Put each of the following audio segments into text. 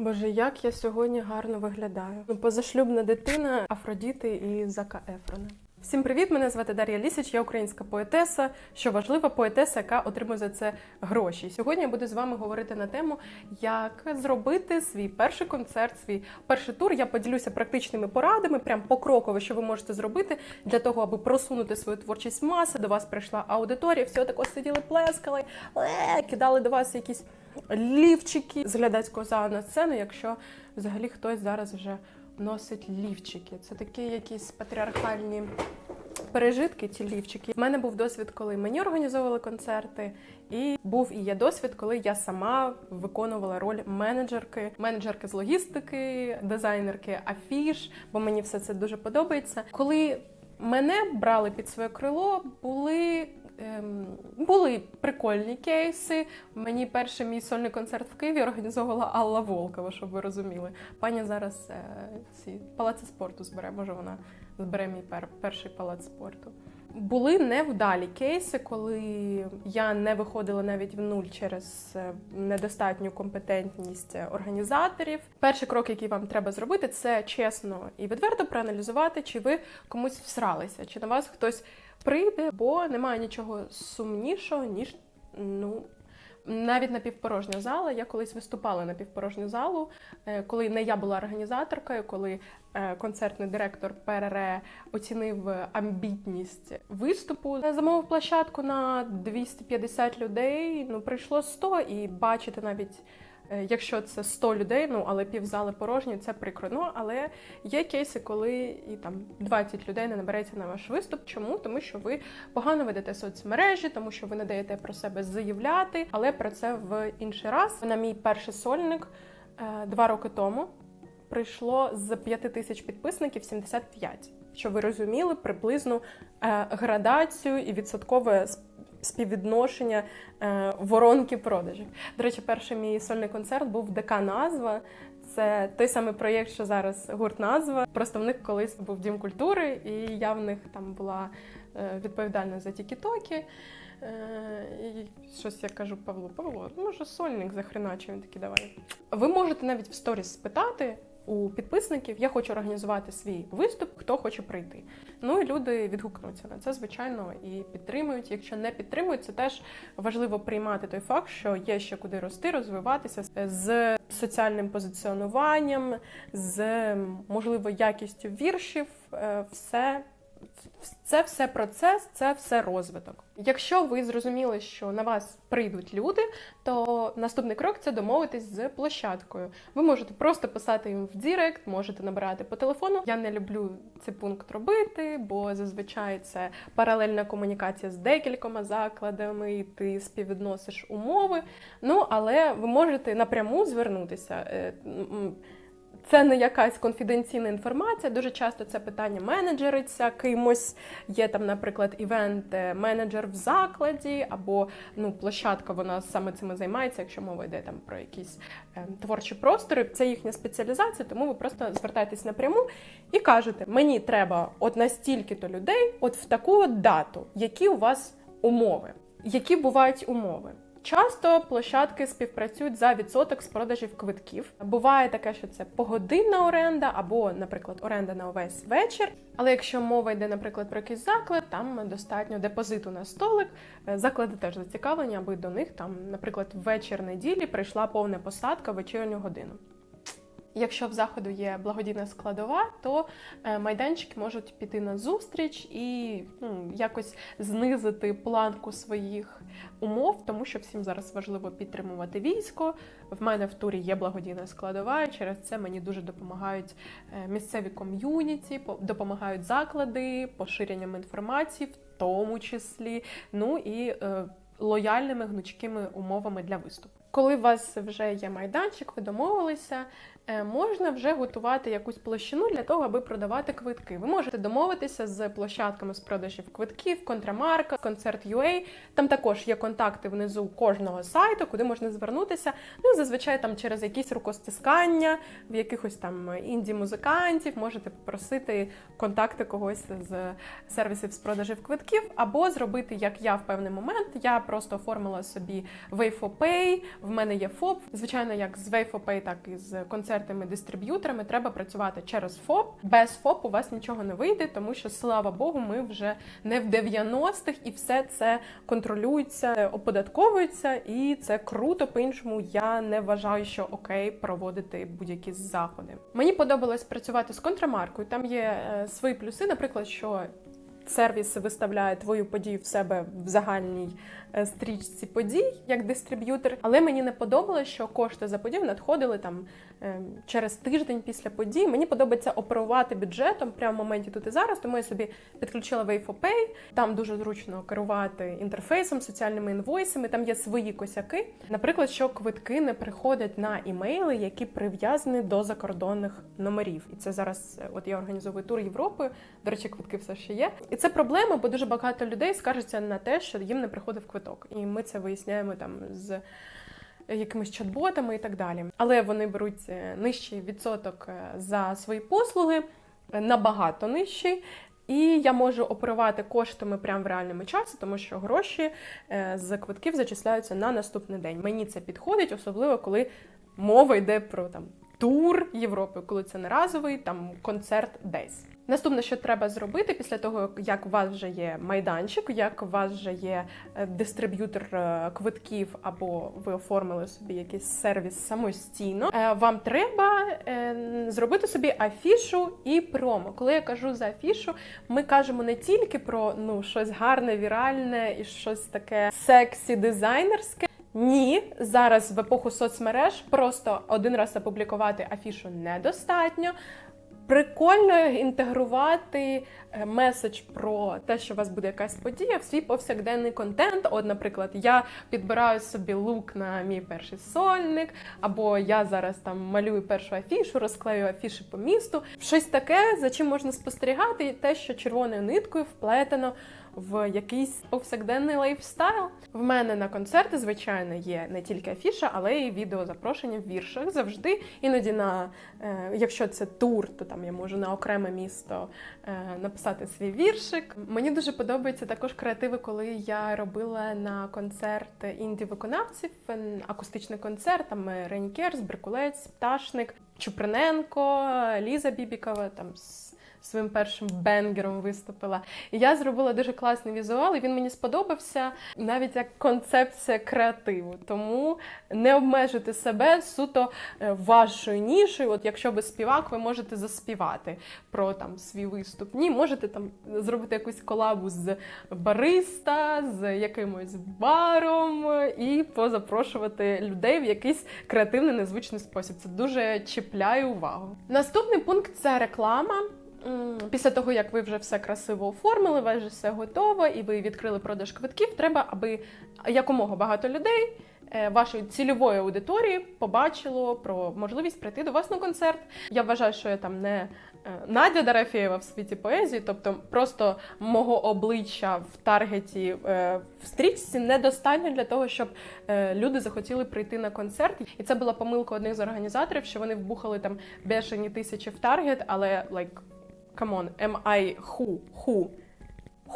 Боже, як я сьогодні гарно виглядаю. Ну, позашлюбна дитина Афродіти і Зака Ефрона. Всім привіт! Мене звати Дар'я Лісич, я українська поетеса. Що важливо, поетеса, яка отримує за це гроші. Сьогодні я буду з вами говорити на тему, як зробити свій перший концерт, свій перший тур. Я поділюся практичними порадами, прям покроково, що ви можете зробити для того, аби просунути свою творчість маси. До вас прийшла аудиторія, всі отако сиділи, плескали, е, кидали до вас якісь лівчики з глядацького залу на сцену, якщо взагалі хтось зараз вже носить лівчики. Це такі якісь патріархальні пережитки, ці лівчики. У мене був досвід, коли мені організовували концерти, і був і є досвід, коли я сама виконувала роль менеджерки, менеджерки з логістики, дизайнерки афіш, бо мені все це дуже подобається. Коли мене брали під своє крило, були. Ем, Були прикольні кейси. Мені перший мій сольний концерт в Києві організовувала Алла Волкова, щоб ви розуміли. Пані зараз е, ці палаци спорту збере. Може, вона збере мій пер, перший палац спорту. Були невдалі кейси, коли я не виходила навіть в нуль через е, недостатню компетентність е, організаторів. Перший крок, який вам треба зробити, це чесно і відверто проаналізувати, чи ви комусь всралися, чи на вас хтось прийде, бо немає нічого сумнішого, ніж ну. Навіть напівпорожня зала. Я колись виступала на півпорожню залу, е, коли не я була організаторкою, коли е, концертний директор ПРР оцінив амбітність виступу. Замовив площадку на 250 людей. Ну прийшло 100, і бачити навіть. Е, Якщо це 100 людей, ну але півзали порожні, це прикро. Ну але є кейси, коли і там 20 людей не набереться на ваш виступ. Чому? Тому що ви погано ведете соцмережі, тому що ви не даєте про себе заявляти. Але про це в інший раз. На мій перший сольник е, два роки тому прийшло з 5 тисяч підписників 75. Щоб ви розуміли приблизну е, градацію і відсоткове співвідношення е, воронки продажів. До речі, перший мій сольний концерт був ДК назва. Це той самий проєкт, що зараз гурт назва. Просто в них колись був дім культури, і я в них там була е, відповідальна за тіктоки. Е, І щось я кажу Павлу, Павло, може сольник захреначив, він такий давай. Ви можете навіть в сторіс спитати у підписників, я хочу організувати свій виступ, хто хоче прийти. Ну і люди відгукнуться на це, звичайно, і підтримують. Якщо не підтримують, це теж важливо приймати той факт, що є ще куди рости, розвиватися з соціальним позиціонуванням, з можливо якістю віршів. Е, Все це все процес, це все розвиток. Якщо ви зрозуміли, що на вас прийдуть люди, то наступний крок це домовитись з площадкою. Ви можете просто писати їм в Дірект, можете набирати по телефону. Я не люблю цей пункт робити, бо зазвичай це паралельна комунікація з декількома закладами, і ти співвідносиш умови. Ну але ви можете напряму звернутися. Е, це не якась конфіденційна інформація. Дуже часто це питання менеджериться кимось. Є там, наприклад, івент-менеджер в закладі, або ну, площадка вона саме цим займається, якщо мова йде там про якісь е, творчі простори. Це їхня спеціалізація, тому ви просто звертаєтесь напряму і кажете: мені треба от настільки-то людей, от в таку от дату, які у вас умови. Які бувають умови? Часто площадки співпрацюють за відсоток з продажів квитків. Буває таке, що це погодинна оренда або, наприклад, оренда на увесь вечір. Але якщо мова йде, наприклад, про якийсь заклад, там достатньо депозиту на столик. Е, Заклади теж зацікавлені, аби до них там, наприклад, вечір неділі прийшла повна посадка в вечірню годину. Якщо в заходу є благодійна складова, то е, майданчики можуть піти на зустріч і ну, якось знизити планку своїх умов, тому що всім зараз важливо підтримувати військо. В мене в турі є благодійна складова, і через це мені дуже допомагають е, місцеві ком'юніті, по- допомагають заклади, поширенням інформації, в тому числі. Ну і е, лояльними гнучкими умовами для виступу. Коли у вас вже є майданчик, ви домовилися, можна вже готувати якусь площину для того, аби продавати квитки. Ви можете домовитися з площадками з продажів квитків, контрамарка, концерт UA. Там також є контакти внизу кожного сайту, куди можна звернутися. Ну, зазвичай там через якісь рукостискання, в якихось там інді-музикантів можете попросити контакти когось з сервісів з продажів квитків, або зробити, як я в певний момент. Я просто оформила собі Way4Pay, в мене є ФОП. Звичайно, як з Wayfopay, так і з концертами-дистриб'юторами треба працювати через ФОП. Без ФОП у вас нічого не вийде, тому що слава Богу, ми вже не в 90-х і все це контролюється, оподатковується, і це круто. По-іншому я не вважаю, що окей проводити будь-які заходи. Мені подобалось працювати з контрамаркою. Там є е, свої плюси, наприклад, що сервіс виставляє твою подію в себе в загальній е, стрічці подій як дистриб'ютор. Але мені не подобалося, що кошти за подію надходили там е, через тиждень після подій. Мені подобається оперувати бюджетом прямо в моменті тут і зараз. Тому я собі підключила Wayfopay. Там дуже зручно керувати інтерфейсом, соціальними інвойсами. Там є свої косяки. Наприклад, що квитки не приходять на імейли, які прив'язані до закордонних номерів. І це зараз, е, от я організовую тур Європи. До речі, квитки все ще є. І це проблема, бо дуже багато людей скаржаться на те, що їм не приходив квиток. І ми це виясняємо там з якимись чат-ботами і так далі. Але вони беруть е, нижчий відсоток е, за свої послуги, е, набагато нижчий. І я можу оперувати коштами прямо в реальному часі, тому що гроші з квитків зачисляються на наступний день. Мені це підходить, особливо коли мова йде про там тур Європи, коли це не разовий там концерт десь. Наступне, що треба зробити після того, як у вас вже є майданчик, як у вас вже є е, дистриб'ютор е, квитків, або ви оформили собі якийсь сервіс самостійно. е, Вам треба зробити собі афішу і промо. Коли я кажу за афішу, ми кажемо не тільки про ну щось гарне, віральне і щось таке сексі дизайнерське. Ні, зараз в епоху соцмереж просто один раз опублікувати афішу недостатньо. Прикольно інтегрувати е, меседж про те, що у вас буде якась подія в свій повсякденний контент. От, наприклад, я підбираю собі лук на мій перший сольник, або я зараз там малюю першу афішу, розклею афіші по місту. Щось таке, за чим можна спостерігати, і те, що червоною ниткою вплетено в якийсь повсякденний лайфстайл. В мене на концерти, звичайно, є не тільки афіша, але й відеозапрошення в віршах завжди. Іноді на е, якщо це тур, то там я можу на окреме місто е, написати свій віршик. Мені дуже подобаються також креативи, коли я робила на концерт інді-виконавців, акустичний концерт, там е, Рені Керс, Брикулець, Пташник, Чуприненко, Ліза Бібікова там. Своїм першим бенгером виступила. І я зробила дуже класний візуал, і він мені сподобався навіть як концепція креативу. Тому не обмежуйте себе суто е, вашою нішою. От якщо ви співак, ви можете заспівати про там свій виступ. Ні, можете там зробити якусь колабу з бариста, з якимось баром і позапрошувати людей в якийсь креативний незвичний спосіб. Це дуже чіпляє увагу. Наступний пункт це реклама. Після того, як ви вже все красиво оформили, у все готово, і ви відкрили продаж квитків, треба, аби якомога багато людей е, вашої цільової аудиторії побачило про можливість прийти до вас на концерт. Я вважаю, що я там не е, Надя Дарафєєва в світі поезії, тобто просто мого обличчя в таргеті е, в стрічці недостатньо для того, щоб люди захотіли прийти на концерт. І це була помилка одних з організаторів, що вони вбухали там бешені тисячі в таргет, але like, on, am I who? Who?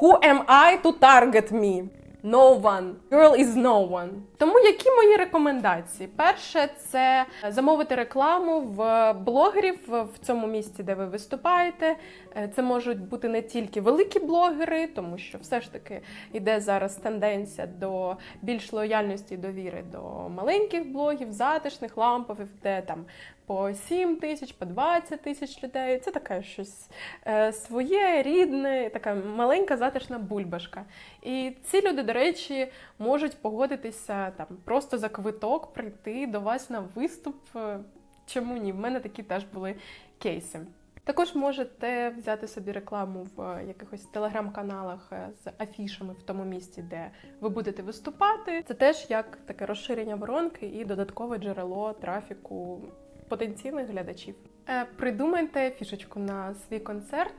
Who am I to target me? No one. Girl is no one. Тому які мої рекомендації? Перше, це замовити рекламу в блогерів в цьому місці, де ви виступаєте. Е, Це можуть бути не тільки великі блогери, тому що все ж таки йде зараз тенденція до більш лояльності і довіри до маленьких блогів, затишних лампових, де там по 7 тисяч, по 20 тисяч людей. Це таке щось е, своє, рідне, така маленька затишна бульбашка. І ці люди, до речі, можуть погодитися там просто за квиток прийти до вас на виступ. Е, Чому ні? В мене такі теж були кейси. Також можете взяти собі рекламу в е, якихось телеграм-каналах з афішами в тому місці, де ви будете виступати. Це теж як таке розширення воронки і додаткове джерело трафіку потенційних глядачів. Е, Придумайте фішечку на свій концерт.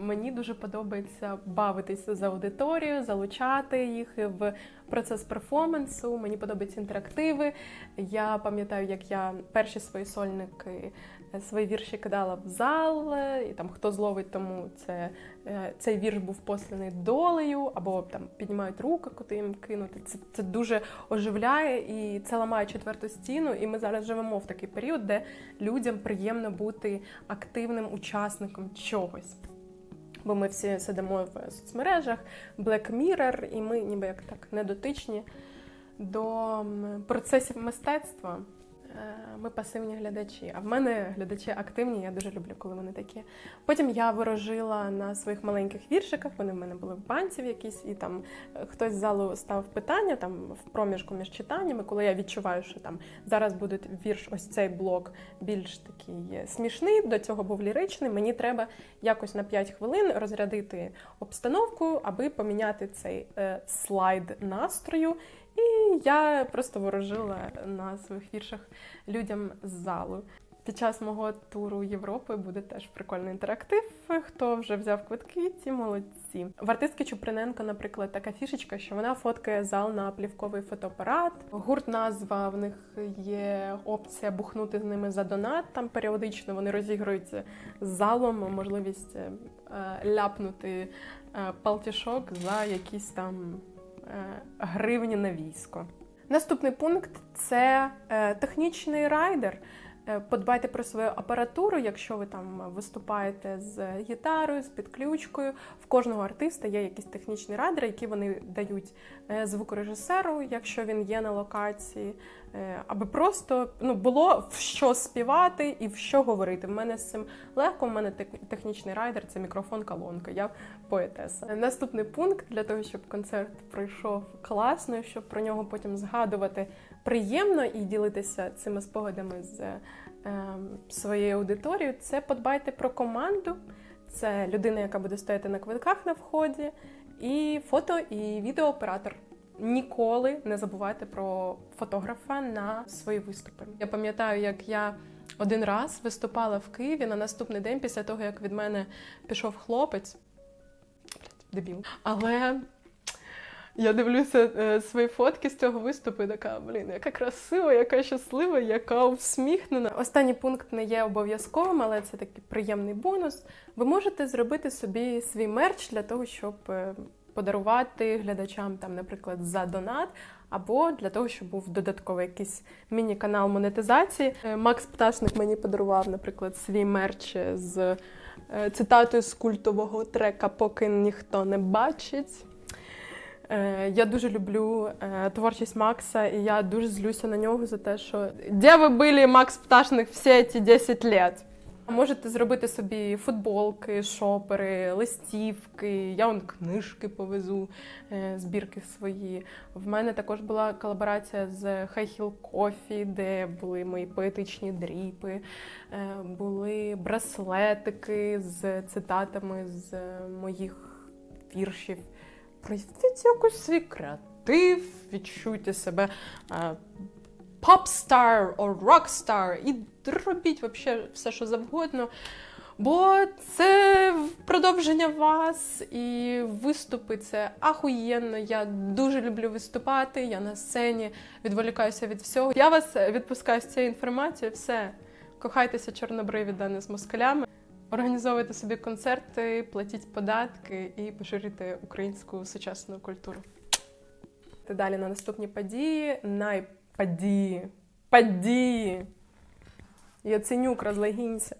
Мені дуже подобається бавитися з аудиторією, залучати їх в процес перформансу. Мені подобаються інтерактиви. Я пам'ятаю, як я перші свої сольники, свої вірші кидала в зал, е, і там хто зловить, тому це е, цей вірш був посланий долею, або там піднімають руку, куди їм кинути. Це, це дуже оживляє і це ламає четверту стіну. І ми зараз живемо в такий період, де людям приємно бути активним учасником чогось. Бо ми всі сидимо в соцмережах, Black Mirror, і ми ніби як так недотичні до процесів мистецтва. Е, Ми пасивні глядачі. А в мене глядачі активні, я дуже люблю, коли вони такі. Потім я ворожила на своїх маленьких віршиках. Вони в мене були в банці в якійсь, і там е, хтось з залу ставив питання там в проміжку між читаннями, коли я відчуваю, що там зараз буде вірш, ось цей блок більш такий е, смішний. До цього був ліричний. Мені треба якось на 5 хвилин розрядити обстановку, аби поміняти цей слайд настрою. І я просто ворожила на своїх віршах людям з залу. Під час мого туру Європи буде теж прикольний інтерактив. Хто вже взяв квитки, ті молодці. В артистки Чуприненко, наприклад, така фішечка, що вона фоткає зал на плівковий фотоапарат. Гурт назва в них є опція бухнути з ними за донат. Там періодично вони розігруються з залом, можливість е, ляпнути е, палтішок за якісь там гривні на військо. Наступний пункт це е, технічний райдер. Е, Подбайте про свою апаратуру, якщо ви там виступаєте з гітарою, з підключкою. В кожного артиста є якісь технічні райдери, які вони дають е, звукорежисеру, якщо він є на локації, е, аби просто ну, було в що співати і в що говорити. В мене з цим легко. У мене технічний райдер це мікрофон-колонка. Я поетеса. Наступний пункт для того, щоб концерт пройшов класно, щоб про нього потім згадувати приємно і ділитися цими спогадами з е, своєю аудиторією, це подбайте про команду. Це людина, яка буде стояти на квитках на вході, і фото і відеооператор. Ніколи не забувайте про фотографа на свої виступи. Я пам'ятаю, як я один раз виступала в Києві на наступний день після того, як від мене пішов хлопець. Дебіл. Але я дивлюся е, свої фотки з цього виступу і така, блін, яка красива, яка щаслива, яка усміхнена. Останній пункт не є обов'язковим, але це такий приємний бонус. Ви можете зробити собі свій мерч для того, щоб е, подарувати глядачам, там, наприклад, за донат. Або для того, щоб був додатковий якийсь міні-канал монетизації. Е, Макс Пташник мені подарував, наприклад, свій мерч з е, цитатою з культового трека Поки ніхто не бачить. Е, Я дуже люблю творчість Макса, і я дуже злюся на нього за те, що де ви були, Макс Пташник, всі ці 10 лет? Можете зробити собі футболки, шопери, листівки. Я вон книжки повезу, е, збірки свої. В мене також була колаборація з High Heel Coffee, де були мої поетичні дріпи, е, були браслетики з цитатами з е, моїх віршів. Проявіть якось свій креатив, відчуйте себе попстар рокстар і робіть вообще все, що завгодно. Бо це продовження вас і виступи це ахуєнно. Я дуже люблю виступати. Я на сцені відволікаюся від всього. Я вас відпускаю з цією інформацією. Все, кохайтеся чорнобриві дане з москалями. Організовуйте собі концерти, платіть податки і поширюйте українську сучасну культуру. Та далі на наступні події. Найподії. паді. Яценюк, розлегінься.